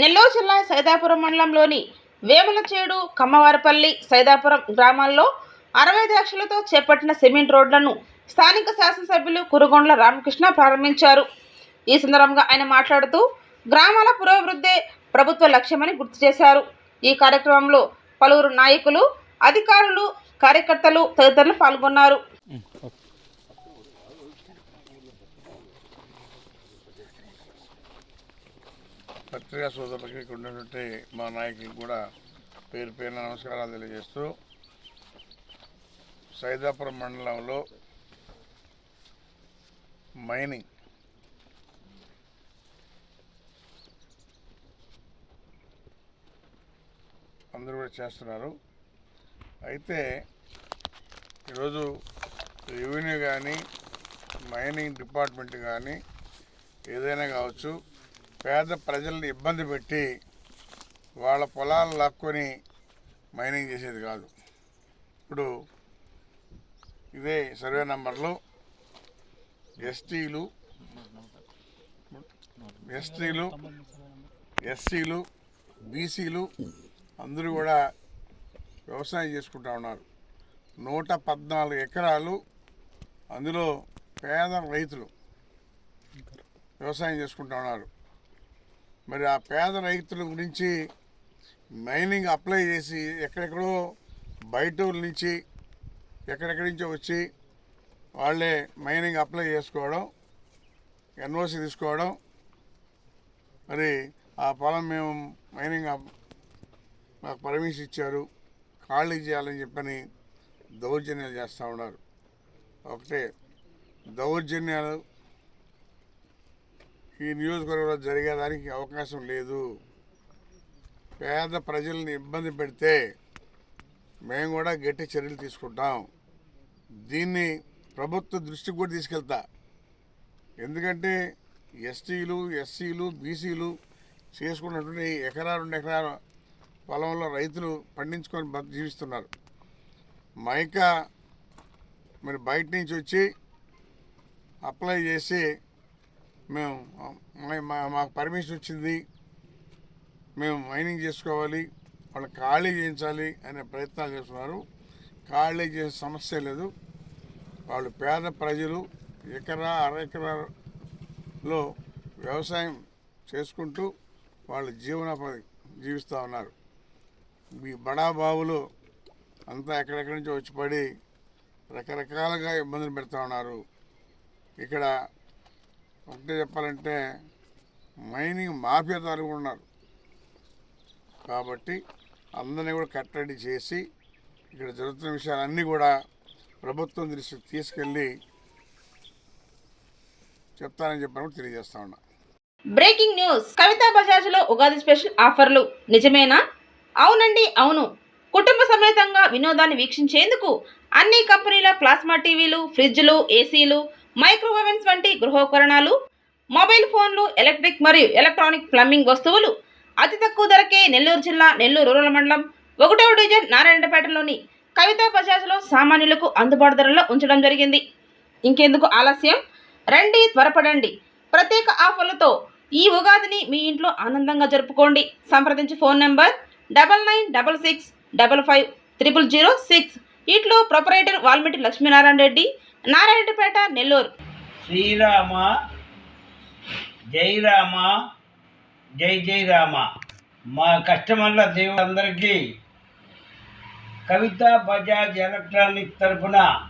నెల్లూరు జిల్లా సైదాపురం మండలంలోని వేములచేడు కమ్మవారపల్లి సైదాపురం గ్రామాల్లో అరవై ఐదు లక్షలతో చేపట్టిన సిమెంట్ రోడ్లను స్థానిక శాసనసభ్యులు కురుగొండ్ల రామకృష్ణ ప్రారంభించారు. ఈ సందర్భంగా ఆయన మాట్లాడుతూ గ్రామాల పురోభివృద్ధే ప్రభుత్వ లక్ష్యమని గుర్తు చేశారు. ఈ కార్యక్రమంలో పలువురు నాయకులు అధికారులు కార్యకర్తలు తదితరులు పాల్గొన్నారు. పత్రికా సోదరులకి ఇక్కడ ఉన్నటువంటి మా నాయకులకు కూడా పేరు పేరున నమస్కారాలు తెలియజేస్తూ సైదాపురం మండలంలో మైనింగ్ అందరూ కూడా చేస్తున్నారు. అయితే ఈరోజు రెవెన్యూ కానీ మైనింగ్ డిపార్ట్మెంట్ కానీ ఏదైనా కావచ్చు పేద ప్రజల్ని ఇబ్బంది పెట్టి వాళ్ళ పొలాలు లాక్కొని మైనింగ్ చేసేది కాదు. ఇప్పుడు ఇదే సర్వే నంబర్లో. ఎస్టీలు ఎస్టీలు ఎస్సీలు బీసీలు అందరూ కూడా వ్యవసాయం చేసుకుంటా ఉన్నారు. నూట పద్నాలుగు ఎకరాలు అందులో పేద రైతులు వ్యవసాయం చేసుకుంటా ఉన్నారు. మరి ఆ పేద రైతుల గురించి మైనింగ్ అప్లై చేసి ఎక్కడెక్కడో బయట నుంచి ఎక్కడెక్కడి నుంచో వచ్చి వాళ్ళే మైనింగ్ అప్లై చేసుకోవడం ఎన్ఓసి తీసుకోవడం. మరి ఆ పొలం మేము మైనింగ్ అప్- మాకు పర్మిషన్ ఇచ్చారు. ఖాళీ చేయాలని చెప్పని దౌర్జన్యాలు చేస్తూ ఉన్నారు. ఒకటే దౌర్జన్యాలు ఈ నియోజకవర్గంలో జరిగేదానికి అవకాశం లేదు. పేద ప్రజల్ని ఇబ్బంది పెడితే మేము కూడా గట్టి చర్యలు తీసుకుంటాం. దీన్ని ప్రభుత్వ దృష్టికి కూడా తీసుకెళ్తా. ఎందుకంటే ఎస్టీలు ఎస్సీలు బీసీలు చేసుకున్నటువంటి ఎకరా రెండు ఎకరాల పొలంలో రైతులు పండించుకొని జీవిస్తున్నారు. మైకా మరి బయట నుంచి వచ్చి అప్లై చేసి మేము మా- మాకు పర్మిషన్ వచ్చింది. మేము మైనింగ్ చేసుకోవాలి. వాళ్ళు ఖాళీ చేయించాలి అనే ప్రయత్నాలు చేస్తున్నారు. ఖాళీ చేసే సమస్య లేదు. వాళ్ళు పేద ప్రజలు ఎకరా అర ఎకరాలో వ్యవసాయం చేసుకుంటూ వాళ్ళు జీవనోపాధి జీవిస్తూ ఉన్నారు. ఈ బడా బావులు అంతా ఎక్కడెక్కడి నుంచి వచ్చి పడి రకరకాలుగా ఇబ్బందులు పెడతా ఉన్నారు. ఇక్కడ ఒకటే చెప్పాలంటే మైనింగ్ మాఫియాదారులు కూడా ఉన్నారు. కాబట్టి అందరినీ కూడా కట్టడి చేసి ఇక్కడ జరుగుతున్న విషయాలన్నీ కూడా ప్రభుత్వం దృష్టికి తీసుకెళ్ళి చెప్తానని చెప్పాను కూడా తెలియజేస్తా ఉన్నా. Breaking news. కవితా బజాజ్లో ఉగాది స్పెషల్ ఆఫర్లు. నిజమేనా? అవునండి అవును. కుటుంబ సమేతంగా వినోదాన్ని వీక్షించేందుకు అన్ని కంపెనీల ప్లాస్మా టీవీలు ఫ్రిడ్జ్లు ఏసీలు మైక్రోవేవెన్స్ వంటి గృహోపకరణాలు మొబైల్ ఫోన్లు ఎలక్ట్రిక్ మరియు ఎలక్ట్రానిక్ ప్లంబింగ్ వస్తువులు అతి తక్కువ ధరకే నెల్లూరు జిల్లా నెల్లూరు రూరల్ మండలం ఒకటవ డివిజన్ నారాయణపేటలోని కవితా బజాజ్లో సామాన్యులకు అందుబాటు ధరలో ఉంచడం జరిగింది. ఇంకెందుకు ఆలస్యం? రండి త్వరపడండి. ప్రత్యేక ఆఫర్లతో ఈ ఉగాదిని మీ ఇంట్లో ఆనందంగా జరుపుకోండి. సంప్రదించి phone number double nine double six double five triple zero six. ఇట్లో ప్రొపరేటర్ వాల్మీటి లక్ష్మీనారాయణ రెడ్డి నారాయణపేట నెల్లూరు. శ్రీరామ జై రామ జై జై రామ మా కస్టమర్ల దేవులందరికీ కవిత బజాజ్ ఎలక్ట్రానిక్ తరపున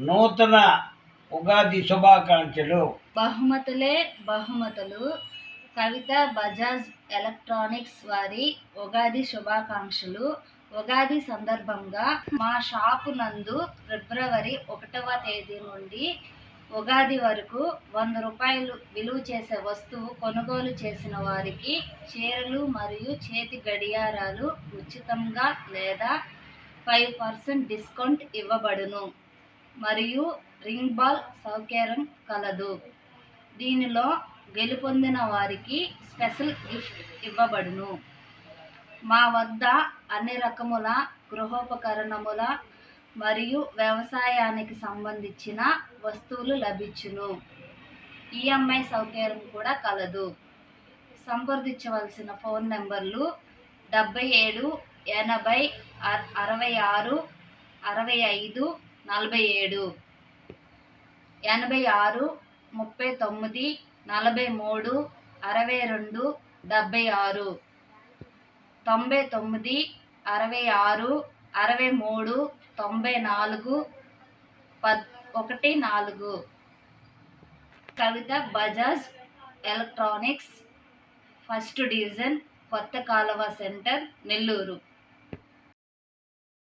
నూతన ఉగాది శుభాకాంక్షలు. బహుమతులే బహుమతులు. కవిత బజాజ్ ఎలక్ట్రానిక్స్ వారి ఉగాది శుభాకాంక్షలు. ఉగాది సందర్భంగా మా షాపు నందు ఫిబ్రవరి ఒకటవ తేదీ నుండి ఉగాది వరకు వంద రూపాయలు విలువ చేసే వస్తువు కొనుగోలు చేసిన వారికి చీరలు మరియు చేతి గడియారాలు ఉచితంగా లేదా ఫైవ్ పర్సెంట్ డిస్కౌంట్ ఇవ్వబడును. మరియు రింగ్ బాల్ సౌకర్యం కలదు. దీనిలో గెలుపొందిన వారికి స్పెషల్ గిఫ్ట్ ఇవ్వబడును. మా వద్ద అన్ని రకముల గృహోపకరణముల మరియు వ్యవసాయానికి సంబంధించిన వస్తువులు లభించును. ఈఎంఐ సౌకర్యం కూడా కలదు. సంప్రదించవలసిన ఫోన్ నెంబర్లు డెబ్బై ఏడు ఎనభై అరవై ఆరు అరవై ఐదు నలభై ఏడు. ఎనభై ఆరు ముప్పై తొమ్మిది నలభై మూడు అరవై రెండు డెబ్బై ఆరు. తొంభై తొమ్మిది అరవై ఆరు అరవై మూడు తొంభై నాలుగు పద్ ఒకటి నాలుగు. Kavitha Bajaj electronics first division కొత్త కాలువ సెంటర్ నెల్లూరు.